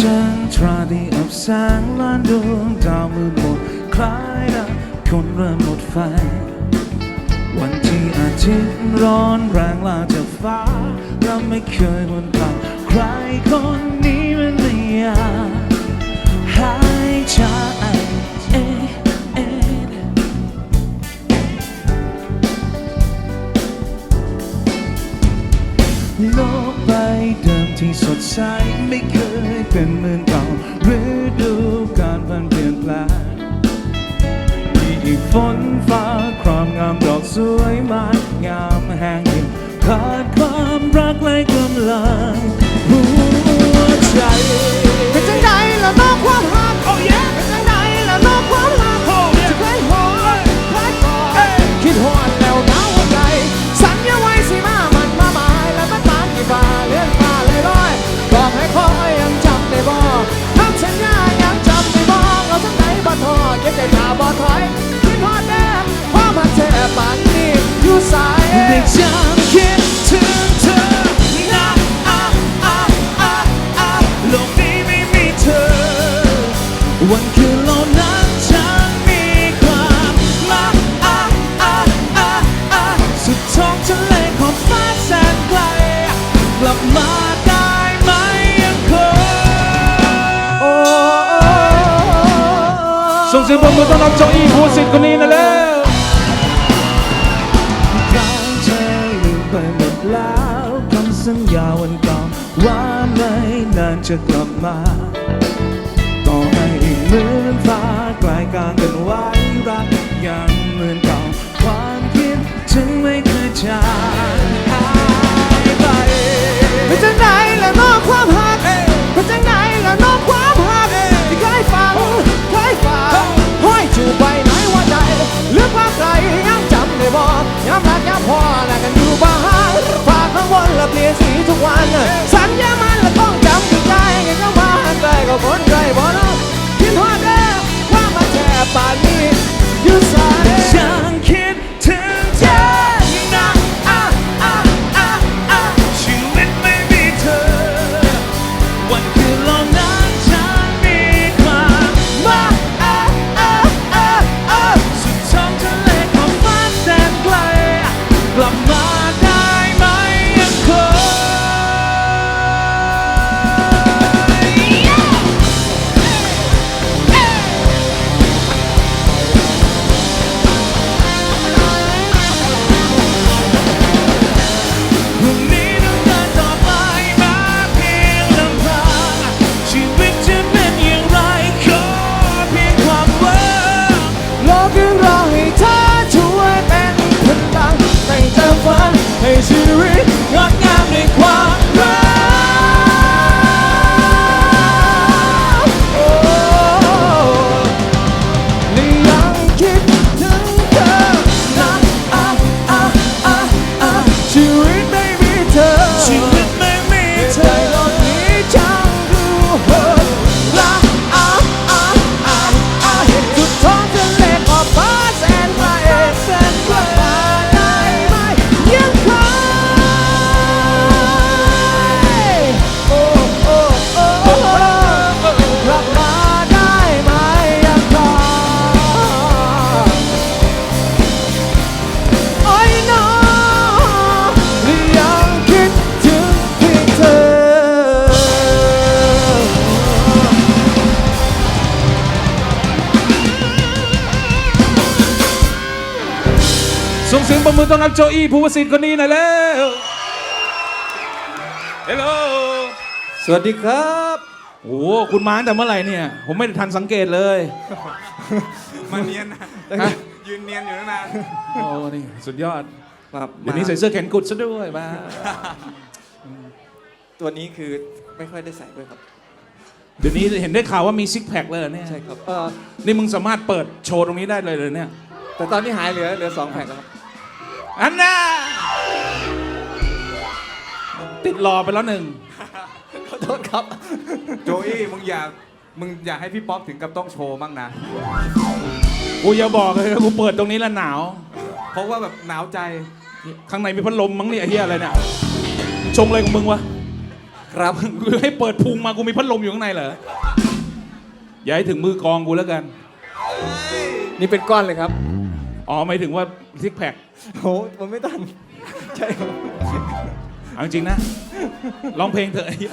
จันทราที่อับแสงล้านดวงดาวมืดหมดคล้ายดับคนเริ่มหมดไฟ วันที่อาทิตย์ร้อนแรงลาจากฟ้าเราไม่เคยวนผ่านใครคน สดใสไม่เคยเป็นเหมือนเก่าฤดูการพันเปลี่ยนแปลงมีอีกฝนฟ้า ส่งเสียงปรบมือต้อนรับเจอี้ภูสิทธิ์คนนี้นะแล้วครั้งเธอลืมไปหมดแล้วคำสัญญาวันเก่าว่าไม่นานจะกลับมาต่อให้เหมือนฟ้าไกลกลางกันไว้รักอย่าง และเปลี่ยนสีทุกวัน ส่งเสียงปรบมือต้อนรับโจอี้ภูวสิทธิ์คนนี้หน่อยแล้วเฮลโลสวัสดีครับโอ้โหคุณมาตั้งแต่เมื่อไหร่เนี่ย ผมไม่ได้ทันสังเกตเลยมาเนียนนะยืนเนียนอยู่ตั้งนานโอ้นี่สุดยอดครับเดี๋ยวนี้ใส่เสื้อแขนกุดซะด้วยมาตัวนี้คือไม่ค่อยได้ใส่ด้วยครับ เดี๋ยวนี้เห็นได้ข่าวว่ามีซิกแพคเลยเหรอเนี่ยใช่ครับเออนี่มึงสามารถเปิดโชว์ตรงนี้ได้เลยเลยเนี่ย แต่ตอนนี้หายเหลือเหลือสองแผ่นแล้วครับ อันน่ะติดรอไปแล้วหนึ่งขอโทษครับ โจอี้มึงอยากมึงอยากให้พี่ป๊อปถึงกับต้องโชว์บ้างนะ กูอย่าบอกเลยนะกูเปิดตรงนี้แล้วหนาว เพราะว่าแบบหนาวใจ ข้างในมีพัดลมมั้งเนี่ยไอ้เฮียอะไรเนี่ยชงอะไรของมึงวะครับ กูให้เปิดพุงมากูมีพัดลมอยู่ข้างในเหรออย่าให้ถึงมือกองกูแล้วกัน นี่เป็นก้อนเลยครับ อ๋อหมายถึงว่าซิกแพคโหมันไม่ตัน ใช่ครับ เอาจริงๆนะ ร้องเพลงเถอะไอ้เหี้ย